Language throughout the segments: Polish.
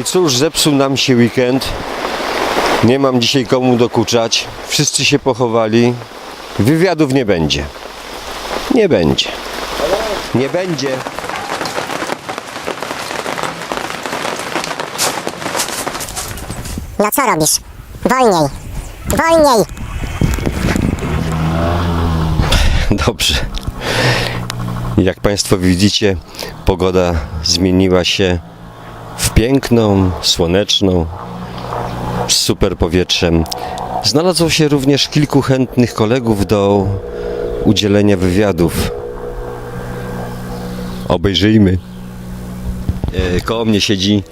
I cóż, zepsuł nam się weekend. Nie mam dzisiaj komu dokuczać. Wszyscy się pochowali. Wywiadów nie będzie. Nie będzie. Nie będzie. No co robisz? Wolniej! Wolniej! Dobrze. Jak Państwo widzicie, pogoda zmieniła się w piękną, słoneczną, z super powietrzem. Znalazło się również kilku chętnych kolegów do udzielenia wywiadów. Obejrzyjmy. E, Koło mnie siedzi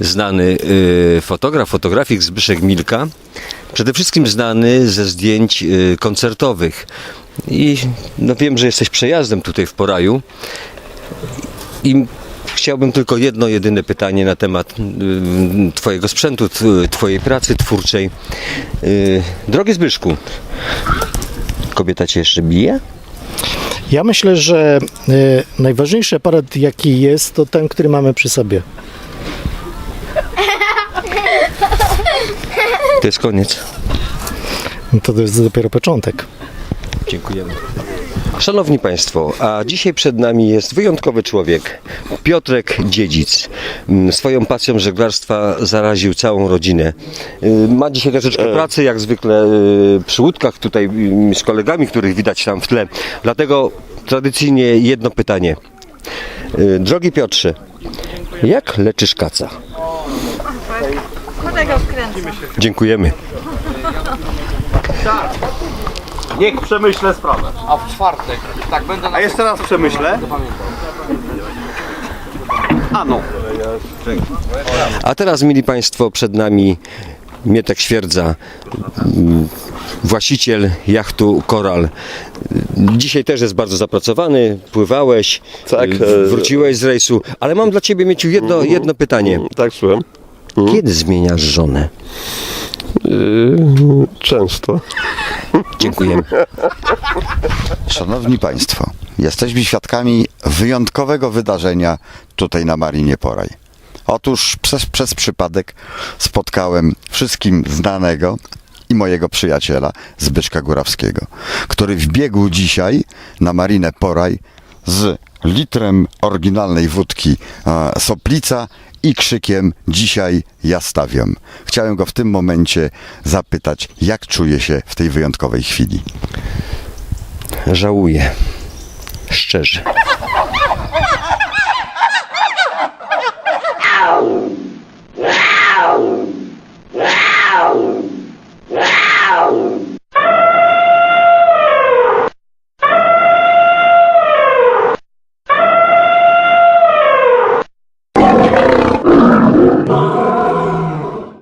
znany e, fotograf, fotografik Zbyszek Milka. Przede wszystkim znany ze zdjęć e, koncertowych. I no wiem, że jesteś przejazdem tutaj w Poraju. I chciałbym tylko jedno, jedyne pytanie na temat y, Twojego sprzętu, t- Twojej pracy twórczej. Y, Drogi Zbyszku, kobieta Cię jeszcze bije? Ja myślę, że y, najważniejszy aparat jaki jest, to ten, który mamy przy sobie. To jest koniec. No To jest dopiero początek. Dziękujemy. Szanowni Państwo, a dzisiaj przed nami jest wyjątkowy człowiek, Piotrek Dziedzic. Mm, Swoją pasją żeglarstwa zaraził całą rodzinę. Y, Ma dzisiaj troszeczkę pracy, jak zwykle y, przy łódkach tutaj y, z kolegami, których widać tam w tle. Dlatego tradycyjnie jedno pytanie. Y, Drogi Piotrze, jak leczysz kaca? Dziękujemy. Niech przemyślę sprawę. A w czwartek, tak będę na A jeszcze raz przemyślę. A no. A teraz, mili Państwo, przed nami Mietek Świerdza, właściciel jachtu Koral. Dzisiaj też jest bardzo zapracowany, pływałeś, Tak, y, e- wróciłeś z rejsu, ale mam dla Ciebie, Mieciu, jedno, jedno pytanie. Tak, słucham. Kiedy zmieniasz żonę? Yy, często. Dziękujemy. Szanowni Państwo, jesteśmy świadkami wyjątkowego wydarzenia tutaj na Marinie Poraj. Otóż przez, przez przypadek spotkałem wszystkim znanego i mojego przyjaciela Zbyszka Górawskiego, który wbiegł dzisiaj na Marinę Poraj z litrem oryginalnej wódki e, Soplica i krzykiem dzisiaj ja stawiam. Chciałem go w tym momencie zapytać, jak czuje się w tej wyjątkowej chwili. Żałuję. Szczerze.